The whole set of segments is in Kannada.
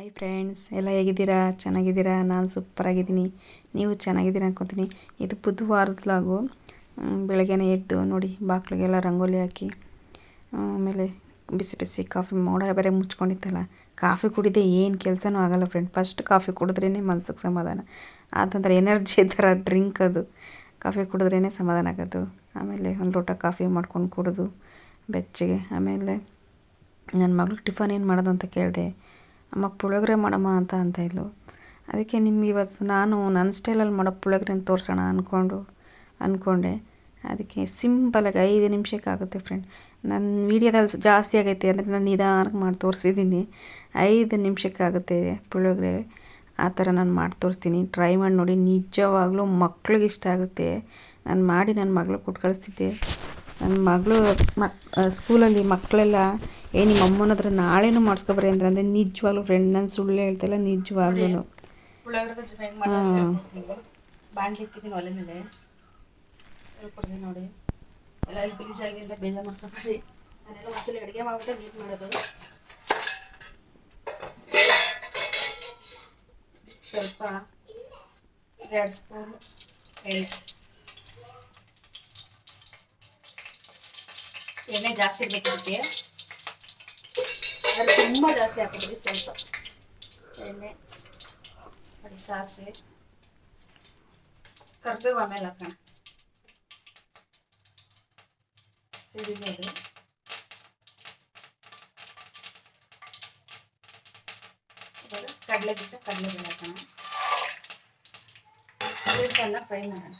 ಹಾಯ್ ಫ್ರೆಂಡ್ಸ್ ಎಲ್ಲ ಹೇಗಿದ್ದೀರಾ? ಚೆನ್ನಾಗಿದ್ದೀರಾ? ನಾನು ಸೂಪರಾಗಿದ್ದೀನಿ ನೀವು ಚೆನ್ನಾಗಿದ್ದೀರಾ ಅನ್ಕೊತೀನಿ. ಇದು ಬುಧವಾರದ್ಲಾಗು ಬೆಳಗ್ಗೆನೇ ಎದ್ದು ನೋಡಿ ಬಾಕ್ಲಿಗೆಲ್ಲ ರಂಗೋಲಿ ಹಾಕಿ, ಆಮೇಲೆ ಬಿಸಿ ಬಿಸಿ ಕಾಫಿ ಮೋಡ ಬೇರೆ ಮುಚ್ಕೊಂಡಿತ್ತಲ್ಲ, ಕಾಫಿ ಕುಡಿದೆ ಏನು ಕೆಲಸನೂ ಆಗಲ್ಲ ಫ್ರೆಂಡ್ ಫಸ್ಟ್ ಕಾಫಿ ಕುಡಿದ್ರೇ ಮನ್ಸಿಗೆ ಸಮಾಧಾನ. ಅದಂದ್ರೆ ಎನರ್ಜಿ ಥರ ಡ್ರಿಂಕ್ ಅದು. ಕಾಫಿ ಕುಡಿದ್ರೇ ಸಮಾಧಾನ ಆಗೋದು. ಆಮೇಲೆ ಒಂದು ಲೋಟ ಕಾಫಿ ಮಾಡ್ಕೊಂಡು ಕುಡಿದು ಬೆಚ್ಚಗೆ, ಆಮೇಲೆ ನನ್ನ ಮಗಳು ಟಿಫನ್ ಏನು ಮಾಡೋದು ಅಂತ ಕೇಳಿದೆ ಅಮ್ಮ ಪುಳಿಯೋಗರೆ ಮಾಡಮ್ಮ ಅಂತ ಅಂತ ಇದ್ಲು. ಅದಕ್ಕೆ ನಿಮ್ಗೆ ಇವತ್ತು ನಾನು ನನ್ನ ಸ್ಟೈಲಲ್ಲಿ ಮಾಡೋ ಪುಳಿಯೋಗರೆನ ತೋರಿಸೋಣ ಅಂದ್ಕೊಂಡು ಅಂದ್ಕೊಂಡೆ ಅದಕ್ಕೆ ಸಿಂಪಲಾಗಿ ಐದು ನಿಮಿಷಕ್ಕೆ ಆಗುತ್ತೆ ಫ್ರೆಂಡ್ ನನ್ನ ವೀಡಿಯೋದಲ್ಲಿ ಜಾಸ್ತಿ ಆಗೈತೆ ಅಂದರೆ ನಾನು ನಿಧಾನಕ್ಕೆ ಮಾಡಿ ತೋರಿಸಿದ್ದೀನಿ. ಐದು ನಿಮಿಷಕ್ಕಾಗುತ್ತೆ ಪುಳಿಯೋಗರೆ ಆ ಥರ ನಾನು ಮಾಡಿ ತೋರಿಸ್ತೀನಿ. ಟ್ರೈ ಮಾಡಿ ನೋಡಿ, ನಿಜವಾಗ್ಲೂ ಮಕ್ಳಿಗೆ ಇಷ್ಟ ಆಗುತ್ತೆ. ನಾನು ಮಾಡಿ ನನ್ನ ಮಗಳು ಕೊಟ್ಟು ಕಳಿಸ್ತಿದ್ದೆ. ನನ್ನ ಮಗಳು ಮಕ್ ಸ್ಕೂಲಲ್ಲಿ ಮಕ್ಕಳೆಲ್ಲ ಏ ನಿಮ್ಮ ಅಮ್ಮನ ಹತ್ರ ನಾಳೆನೂ ಮಾಡಿಸ್ಕೊಬರಿ ಅಂದ್ರೆ ಅಂದರೆ ನಿಜವಾಗ್ಲೂ ಫ್ರೆಂಡ್ ನಾನು ಸುಳ್ಳು ಹೇಳ್ತಿಲ್ಲ ನಿಜವಾಗ್ಲೂ ಇಕ್ಕಿದ್ದೀನಿ ಒಲೆ ಮೇಲೆ. ಹೇಳ್ಕೊಡ್ತೀನಿ ನೋಡಿ. ಎಲ್ಲ ಇಲ್ಲಿ ಬೀಜ ಆಗಿಂದ ಬೇಜ ಮಾಡ್ಕೊಬೇಡಿ. ನಾನೆಲ್ಲ ಒಂದ್ಸಲ ಅಡುಗೆ ಮಾಡ್ಬಿಟ್ಟು ನೀಟ್ ಮಾಡೋದು. ಸ್ವಲ್ಪ ಎರಡು ಸ್ಪೂನ್ ಎಣ್ಣೆ ಎಣ್ಣೆ ಜಾಸ್ತಿ ಇರ್ಬೇಕು ಇದಕ್ಕೆ ಅದ್ರಲ್ಲಿ ತುಂಬ ಜಾಸ್ತಿ ಹಾಕಿದ್ರಿ ಸ್ವಲ್ಪ ಎಣ್ಣೆ ಅದು ಸಾಸಿವೆ ಕರ್ಬೇವು ಆಮೇಲೆ ಹಾಕೋಣ ಸಿಡಿಬೇಡು ಇವಾಗ ಕಡಲೆ ಬೀಜ ಕಡಲೆ ಬೇಳೆ ಹಾಕೋಣ ಇದನ್ನ ಫ್ರೈ ಮಾಡೋಣ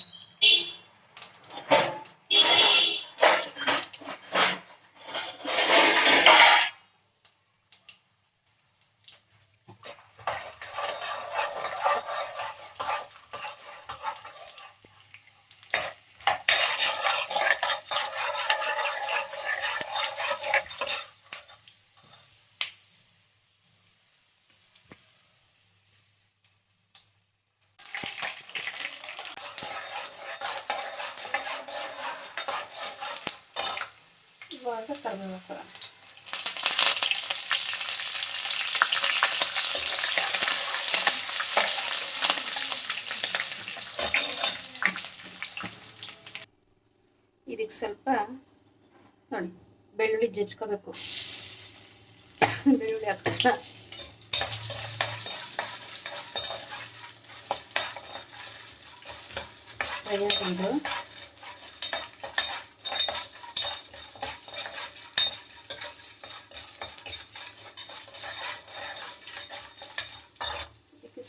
ಇವಾಗ ಕರ್ಬೇವು ಹಾಕೋಣ ಇದಕ್ಕೆ ಸ್ವಲ್ಪ ನೋಡಿ ಬೆಳ್ಳುಳ್ಳಿ ಜಜ್ಕೋಬೇಕು. ಬೆಳ್ಳುಳ್ಳಿ ಹಾಕೋಣ ಫ್ರೈ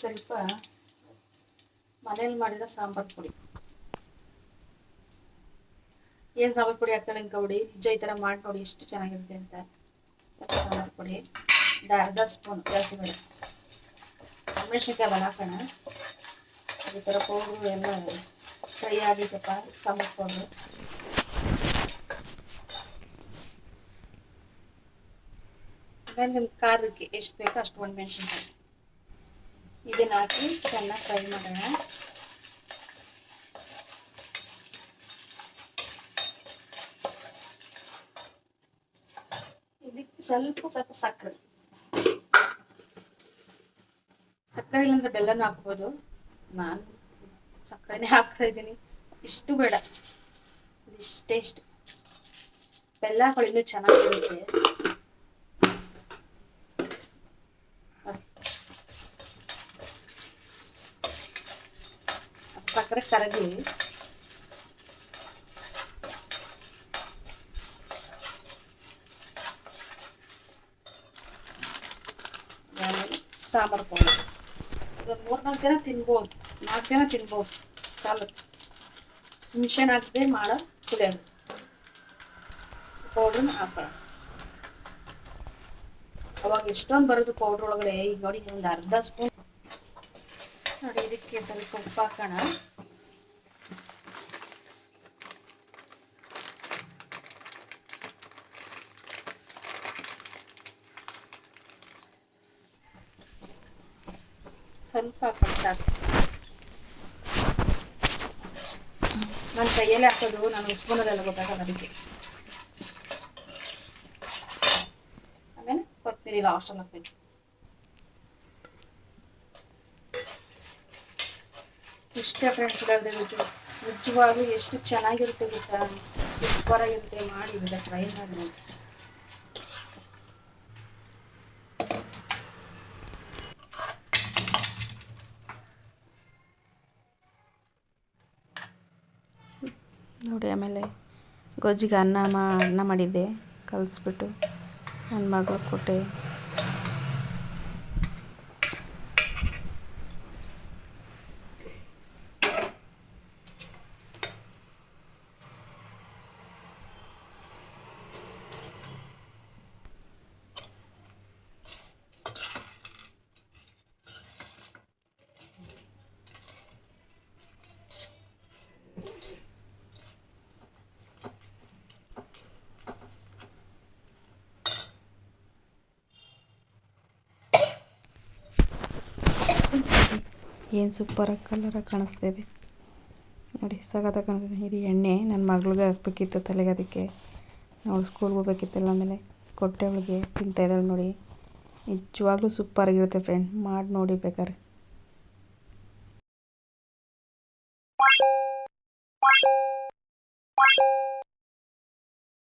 ಸ್ವಲ್ಪ ಮನೇಲಿ ಮಾಡಿದ ಸಾಂಬಾರ್ ಪುಡಿ. ಏನು ಸಾಂಬಾರ್ ಪುಡಿ ಹಾಕ್ತಾರೆ ಅನ್ಕೊಬಿಡಿ ನಿಜ ಈ ಥರ ಮಾಡಿ ನೋಡಿ ಎಷ್ಟು ಚೆನ್ನಾಗಿರುತ್ತೆ ಅಂತ. ಸ್ವಲ್ಪ ಸಾಂಬಾರು ಪುಡಿ, ಅರ್ಧ ಸ್ಪೂನ್ ಜಾಸ್ತಿ ಬೇಡ. ಮೆಣಸಿನ್ಕಾಯಿ ಬೇಡ ಹಾಕೋಣ ಈ ಥರ ಪೌಡ್ರು ಎಲ್ಲ ಫ್ರೈ ಆಗಿತ್ತಪ್ಪ, ಸಾಂಬಾರು ಪೌಡ್ರು. ಆಮೇಲೆ ನಿಮ್ಮ ಖಾರಕ್ಕೆ ಎಷ್ಟು ಬೇಕೋ ಅಷ್ಟು ಒಂದು ಮೆಣಸಿನ್ಕಾಯಿ. ಇದನ್ನ ಹಾಕಿ ಚೆನ್ನಾಗಿ ಫ್ರೈ ಮಾಡೋಣ. ಇದಕ್ಕೆ ಸ್ವಲ್ಪ ಸ್ವಲ್ಪ ಸಕ್ಕರೆ. ಸಕ್ಕರೆ ಇಲ್ಲಾಂದ್ರೆ ಬೆಲ್ಲನೂ ಹಾಕ್ಬೋದು. ನಾನು ಸಕ್ಕರೆನೇ ಹಾಕ್ತಾ ಇದ್ದೀನಿ. ಇಷ್ಟು ಬೇಡ. ಇಷ್ಟೇ ಇಷ್ಟು. ಬೆಲ್ಲ ಹಾಕೊಳ್ಳಿ ಚೆನ್ನಾಗಿರುತ್ತೆ ಸಕ್ಕರೆ ಕರಗಿ ಸಾಂಬಾರ್ ಪೌಡರ್. ಇದೊಂದು ಮೂರ್ನಾಲ್ಕು ಜನ ತಿನ್ಬೋದು. ನಾಲ್ಕು ಜನ ತಿನ್ಬೋದು. ಸಾಲುತ್ತೆ ಮಿಷನ್ ಹಾಕದೆ ಮಾಡೋ ಪುಳಿಯೋಗರೆ ಪೌಡ್ರನ್ನ ಹಾಕೋಣ ಅವಾಗ ಎಷ್ಟೊಂದು ಬರೋದು ಪೌಡ್ರ್ ಒಳಗಡೆ ಈಗ ನೋಡಿ ಒಂದು ಅರ್ಧ ಸ್ಪೂನ್. ನೋಡಿ, ಇದಕ್ಕೆ ಸ್ವಲ್ಪ ಉಪ್ಪು ಹಾಕೋಣ. ಸ್ವಲ್ಪ ಹಾಕೊಂಡು ನನ್ನ ಕೈಯಲ್ಲಿ ಹಾಕೋದು ನಾನು ಸ್ಪೂನದೆಲ್ಲ ಗೊತ್ತಾಗಲ್ಲ ಅದಕ್ಕೆ. ಆಮೇಲೆ ಕೊತ್ತಂಬರಿ ಲಾಸ್ಟಲ್ಲಿ ಹಾಕ್ಬೇಕು. ಇಷ್ಟೇ ಫ್ರೆಂಡ್ಸ್ ಬಿಟ್ಟು ನಿಜವಾಗೂ ಎಷ್ಟು ಚೆನ್ನಾಗಿರುತ್ತೆ ಗೊತ್ತಾ? ಸೂಪರಾಗಿರುತ್ತೆ. ಮಾಡಿ ಬಿಡ ಟ್ರೈ ಮಾಡಿ ನೋಡಿ ಆಮೇಲೆ ಗೊಜ್ಜಿಗೆ ಅನ್ನ ಮಾ ಅನ್ನ ಮಾಡಿದ್ದೆ ಕಲಿಸ್ಬಿಟ್ಟು. ನನ್ನ ಮಗಳು ಕೊಟ್ಟೆ. ಏನು ಸೂಪರಾಗಿ ಕಲರಾಗಿ ಕಾಣಿಸ್ತಾ ಇದೆ. ನೋಡಿ ಸಗದ ಕಾಣಿಸ್ತಿದೆ ಇದು. ಎಣ್ಣೆ. ನನ್ನ ಮಗಳಿಗೆ ಹಾಕ್ಬೇಕಿತ್ತು ತಲೆಗೆ ಅದಕ್ಕೆ. ಅವಳು ಸ್ಕೂಲ್ಗೆ ಹೋಗ್ಬೇಕಿತ್ತಲ್ಲ ಆಮೇಲೆ ಕೊಟ್ಟೆ ಅವಳಿಗೆ ತಿಂತಾಯಿದ್ದಾಳೆ ನೋಡಿ. ನಿಜವಾಗ್ಲೂ ಸೂಪರಾಗಿರುತ್ತೆ ಫ್ರೆಂಡ್ ಮಾಡಿ ನೋಡಿ ಬೇಕಾದ್ರೆ.